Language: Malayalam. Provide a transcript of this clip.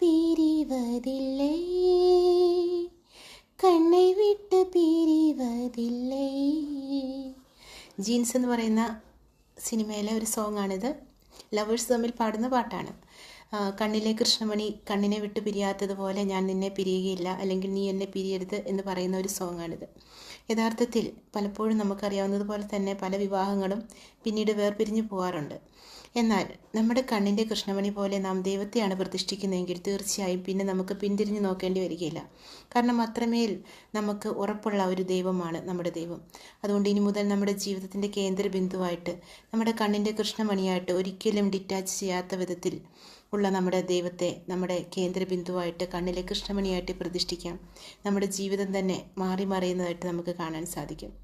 பிரிவதில்லை കണ്ണെ വിട്ട് പിരിവതില്ലേ? ജീൻസ് എന്ന് പറയുന്ന സിനിമയിലെ ഒരു സോങ്ങാണിത് ലവേഴ്സ് തമ്മിൽ പാടുന്ന പാട്ടാണ്. കണ്ണിലെ കൃഷ്ണമണി കണ്ണിനെ വിട്ട് പിരിയാത്തതുപോലെ ഞാൻ നിന്നെ പിരിയുകയില്ല അല്ലെങ്കിൽ നീ എന്നെ പിരിയരുത് എന്ന് പറയുന്ന ഒരു സോങ്ങാണിത്. യഥാർത്ഥത്തിൽ പലപ്പോഴും നമുക്കറിയാവുന്നതുപോലെ തന്നെ പല വിവാഹങ്ങളും പിന്നീട് വേർപിരിഞ്ഞു പോകാറുണ്ട് എന്നാൽ നമ്മുടെ കണ്ണിന്റെ കൃഷ്ണമണി പോലെ നാം ദൈവത്തെയാണ് പ്രതിഷ്ഠിക്കുന്നതെങ്കിൽ തീർച്ചയായും പിന്നെ നമുക്ക് പിന്തിരിഞ്ഞു നോക്കേണ്ടി വരികയില്ല. കാരണം അത്രമേൽ നമുക്ക് ഉറപ്പുള്ള ഒരു ദൈവമാണ് നമ്മുടെ ദൈവം. അതുകൊണ്ട് ഇനി മുതൽ നമ്മുടെ ജീവിതത്തിന്റെ കേന്ദ്ര ബിന്ദുവായിട്ട് നമ്മുടെ കണ്ണിന്റെ കൃഷ്ണമണിയായിട്ട് ഒരിക്കലും ഡിറ്റാച്ച് ചെയ്യാത്ത വിധത്തിൽ ഉള്ള നമ്മുടെ ദൈവത്തെ നമ്മുടെ കേന്ദ്ര ബിന്ദുവായിട്ട് കണ്ണിലെ കൃഷ്ണമണിയായിട്ട് പ്രതിഷ്ഠിക്കാം. നമ്മുടെ ജീവിതം തന്നെ മാറി മറിയുന്നതായിട്ട് നമുക്ക് കാണാൻ സാധിക്കും.